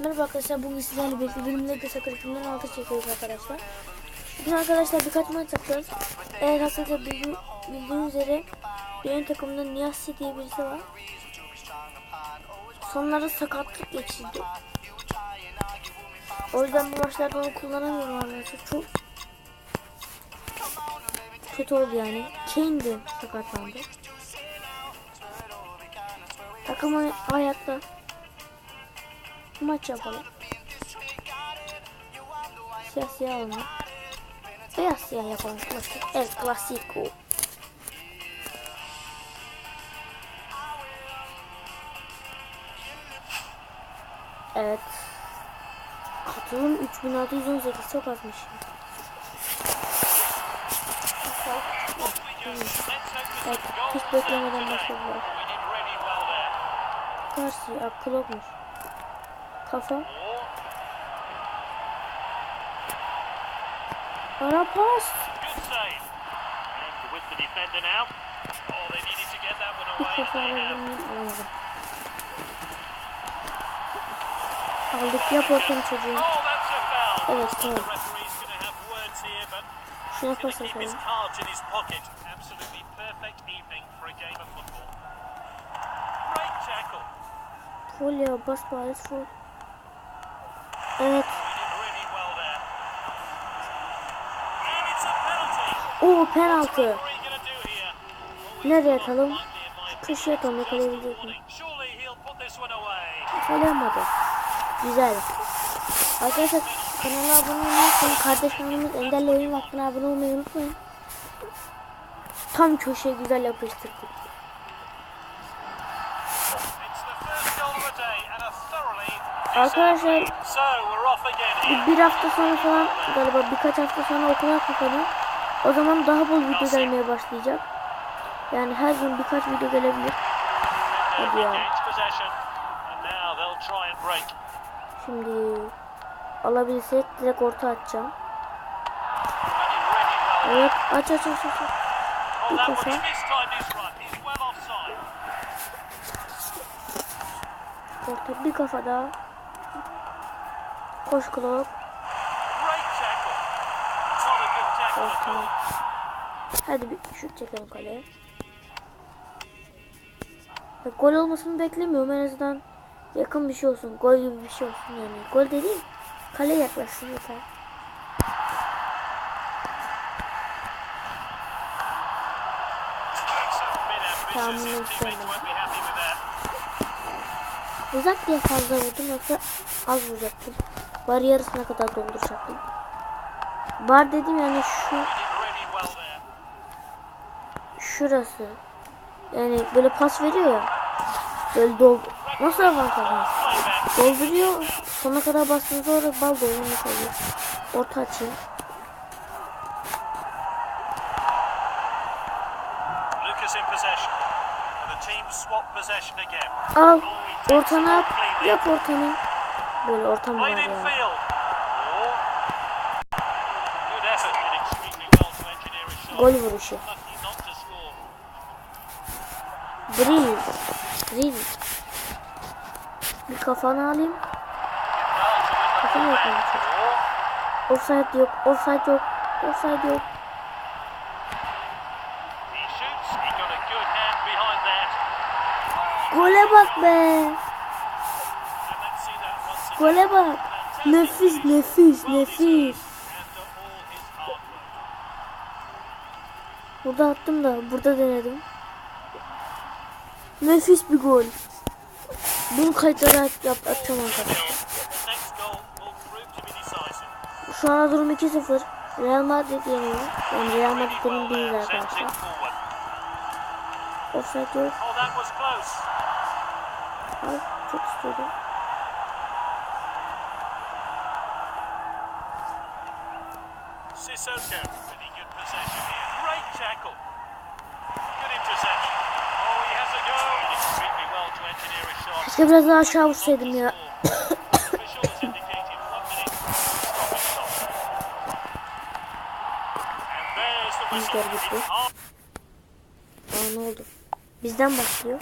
Merhaba arkadaşlar bugün sizlerle birlikte bölümde de sakırıkımdan altı çekiyoruz arkadaşlar. Bugün arkadaşlar birkaç maç yapacağız. Eğer bildi, bildiğiniz üzere benim takımda Niyasi diye birisi var. Sonlarda sakatlık geçirdi. O yüzden bu maçlarda onu kullanamıyorum arkadaşlar. Çok kötü oldu yani. Kane de sakatlandı. Takım hayatta maç yapalım. Siyah siyah olma. Beyaz siyah yapalım. Klasik. El Clasico. Evet. Katılım 3618 çok azmış. Evet, hiç beklemeden başladılar. Karşı akıl olmuş. Kafa. Ara pas. Good save. And with the defender now. Oh, they needed to get that one Bir away. kafa They alabilir have. miyim? Alamadım. Aldık yap ortam çocuğu. Oh, that's a foul. Evet The tamam. referee's going to have words here, but Şuna he's going pas to keep his atalım. cards in his pocket. Absolutely perfect evening for a game of football. Great tackle. Full ya bas bariz full. Evet. He did really well there. And it's a penalty. Oo penaltı. Nereye atalım? Köşeye atalım yakalayabilecek mi? Yakalayamadı. Güzel. Arkadaşlar kanala abone olmayı unutmayın. Kardeş kanalımız Ender'le Oyun Vakfı'na abone olmayı unutmayın. Tam köşeye güzel yapıştırdık. Arkadaşlar Bir, bir hafta sonra falan galiba birkaç hafta sonra okula kapanıyor. O zaman daha bol video gelmeye başlayacak. Yani her gün birkaç video gelebilir. Hadi ya. Şimdi alabilsek direkt orta atacağım. Evet aç aç aç aç. Oh, well offside. Orta bir kafa daha. Koş at Orta. all. Hadi bir şut çekelim kaleye. Ya, gol olmasını beklemiyorum en azından yakın bir şey olsun. Gol gibi bir şey olsun yani. Gol dediğim kaleye yaklaşsın yeter. Tamam, teammates istemedim. Uzak diye fazla vurdum yoksa az vuracaktım. Var yarısına kadar dolduracaktım. Var dedim yani şu şurası. Yani böyle pas veriyor ya. Böyle dol nasıl avantajlı? Dolduruyor. Sona kadar bastığınız sonra bal dolmuş oluyor. Orta açayım. Al. Ortana yap. Yap ortanı. Böyle ortam var ya. Oh. Gol vuruşu. Drill. Drill. Bir kafanı alayım. Kafanı yapayım. Offside yok. Offside yok. Offside yok. Gole bak be. Gole bak. Nefis nefis nefis. Burada attım da burada denedim. Nefis bir gol. Bunu kayıtlara at, yap, atacağım arkadaşlar. Şu an durum 2-0. Real Madrid yeniyor. Yani Real Madrid'in Sends arkadaşlar. Offside yok. Al, çok istiyordum. Sissoko getting good possession here. Great tackle. Good interception. Oh, he has a go. Did extremely well to engineer a shot. Keşke biraz daha aşağı vursaydım ya. It's half Aa ne oldu? Bizden başlıyor.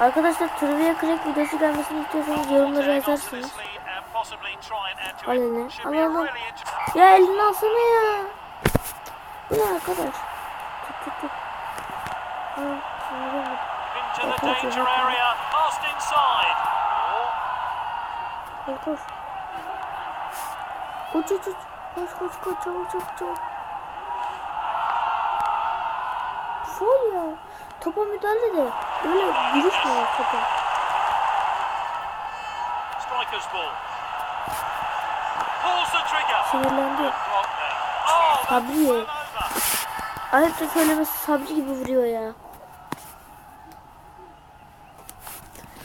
Arkadaşlar trivia crack videosu gelmesini istiyorsanız yorumlara yazarsınız. Al eline. Al al al. Ya elini alsana ya. Bu ne arkadaş? Tut tut tut. Ha. Oh, Koş koş. Uç uç. Koş koş koş çabuk çabuk çabuk. Foul ya. Topa müdahale de. Böyle girişmiyor topa. striker's ball. Sinirlendi. Sabri. run over. Ayıp da söylemesi Sabri gibi vuruyor ya.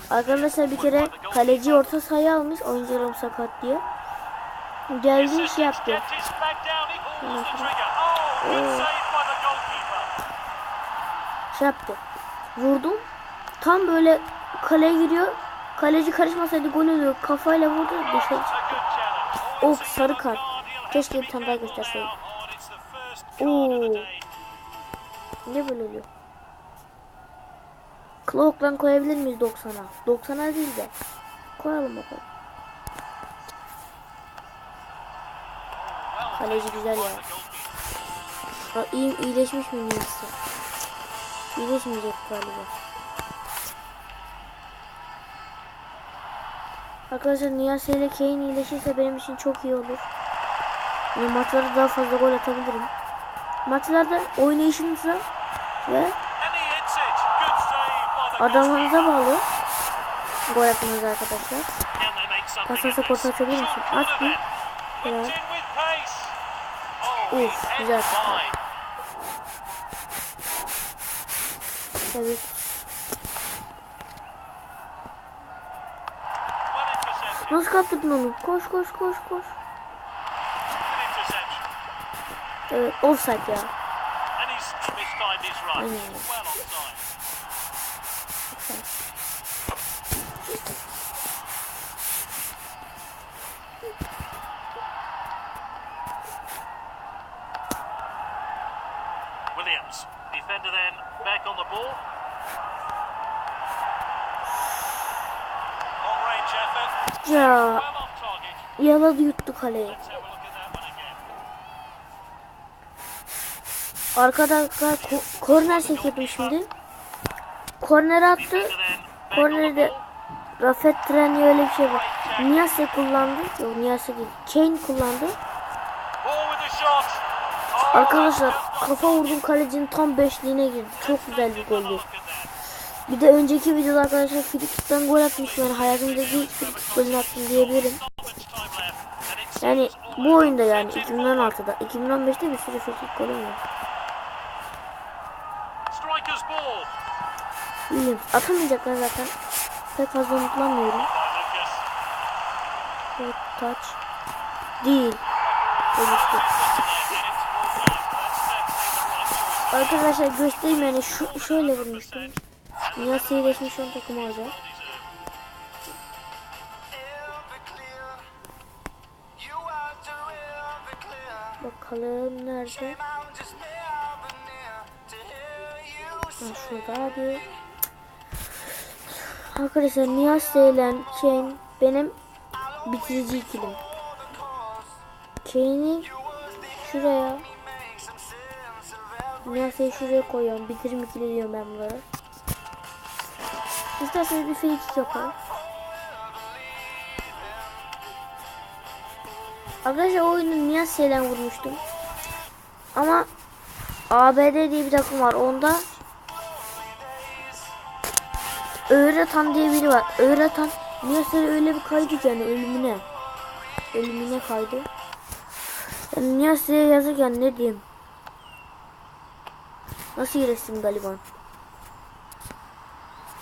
Arkadaşlar bir kere kaleci orta sahaya almış oyuncularım sakat diye. Geldi iş yaptı. The goalkeeper. Şey yaptı. Vurdum. Tam böyle kaleye giriyor. Kaleci karışmasaydı gol oluyor. Kafayla vurdu dışarı çıktı. Oh, sarı kart. Keşke bir tane daha gösterseydim. Oh, Oo. Ne böyle oluyor? Cloak'lan koyabilir miyiz 90'a? 90'a değil de. Koyalım bakalım. Kaleci güzel ya. Ha, iyi, iyileşmiş mi niyeyse? İyileşmeyecek galiba. Arkadaşlar Niyase ile Kane iyileşirse benim için çok iyi olur. Yani maçlarda daha fazla gol atabilirim. Maçlarda oynayışınıza ve adamlarınıza bağlı gol atmanız arkadaşlar. Pasası portu açabilir misin? Corner bir. Oh, Uf, güzel. Evet. Nasıl kaptırdın onu? Koş koş koş koş. Evet offside ya. Aynen. Williams. Defender then back on the ball. Ya yaladı yuttu kaleyi. Arkadaşlar ko- korner çekiyordum şimdi. Korner attı. Defender then back on the Korneri de ball. Rafet Treni öyle bir şey var. Niyase kullandı. Yok Niyase değil. Kane kullandı. Arkadaşlar kafa vurdum kalecinin tam beşliğine girdi. Çok güzel bir goldü. Bir de önceki videoda arkadaşlar frikikten gol atmışım. Yani hayatımda ilk frikik golünü attım diyebilirim. Yani bu oyunda yani almost set in forward. 2016'da. 2015'te bir sürü frikik golüm var. Williams atamayacaklar zaten. Pek fazla umutlanmıyorum. Evet touch. Değil. Oluştu. Arkadaşlar göstereyim yani şu şöyle vurmuştum. Dünya iyileşmiş ön takımı olacak. Bakalım nerede? Ha şurada hadi. Arkadaşlar Niyase ile Kane benim bitirici ikilim. Kane'i şuraya Niyase'yi şuraya koyuyorum. Bitirim ikili diyorum ben bunlara. İsterseniz bir free kick yapalım. Arkadaşlar o oyunu Niyase'yle vurmuştum. Ama ABD diye bir takım var. Onda Öğreten diye biri var. Öğreten Niyase'ye öyle bir kaydı yani ölümüne. Ölümüne kaydı. Yani Niyase'ye yazık yani ne diyeyim. Nasıl iyileşsin galiba?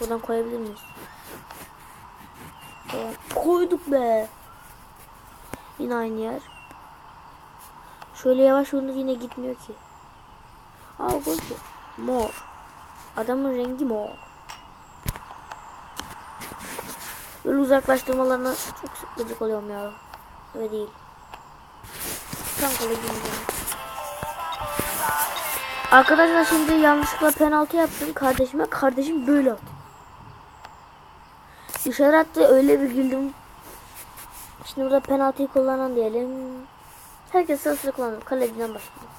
Buradan koyabilir miyiz? Koyduk be. Yine aynı yer. Şöyle yavaş vurunca yine gitmiyor ki. Aa gol ki. Mor. Adamın rengi mor. Böyle uzaklaştırmalarına çok gıcık oluyorum ya. Öyle değil. Tam kale Arkadaşlar şimdi yanlışlıkla penaltı yaptım kardeşime. Kardeşim böyle attı. Dışarı attı öyle bir güldüm. Şimdi burada penaltıyı kullanan diyelim. Herkes sırasıyla kullanır. Kaleciden başlayalım.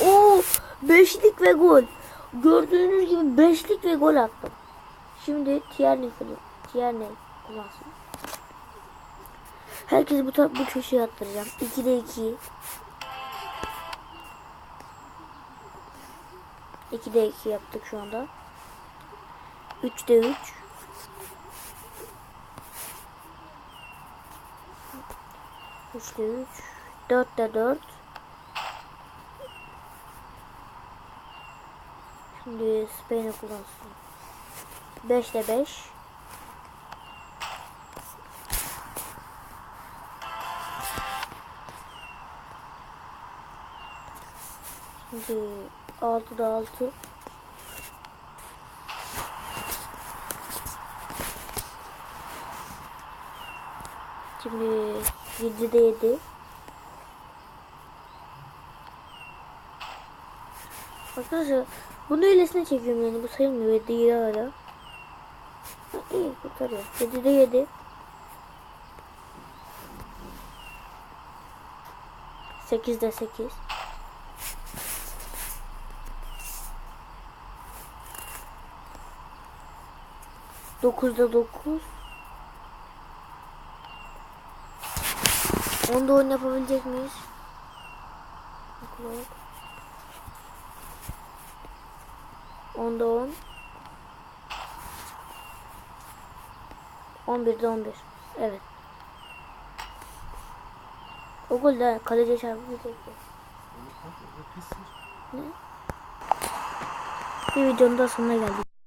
Oo, beşlik ve gol. Gördüğünüz gibi beşlik ve gol attım. Şimdi Tierney. Tierney kullansın. Herkesi bu, bu köşeye attıracağım. 2'de 2. 2'de 2 yaptık şu anda. 3'de 3. Üçte üç. Dörtte dört. Şimdi Spain'i kullansın. Beşte beş. Şimdi altıda altı. Şimdi 7'de 7. Arkadaşlar bunu öylesine çekiyorum yani bu sayılmıyor değil hala. Ha, İyi kurtarıyor. 7'de 7. 8'de 8. Dokuzda dokuz. Onda oyun yapabilecek miyiz? Bakalım. Onda on. On birde on bir. Evet. O gol de kaleci çarpıcı Ne? Bir videonun da sonuna geldik.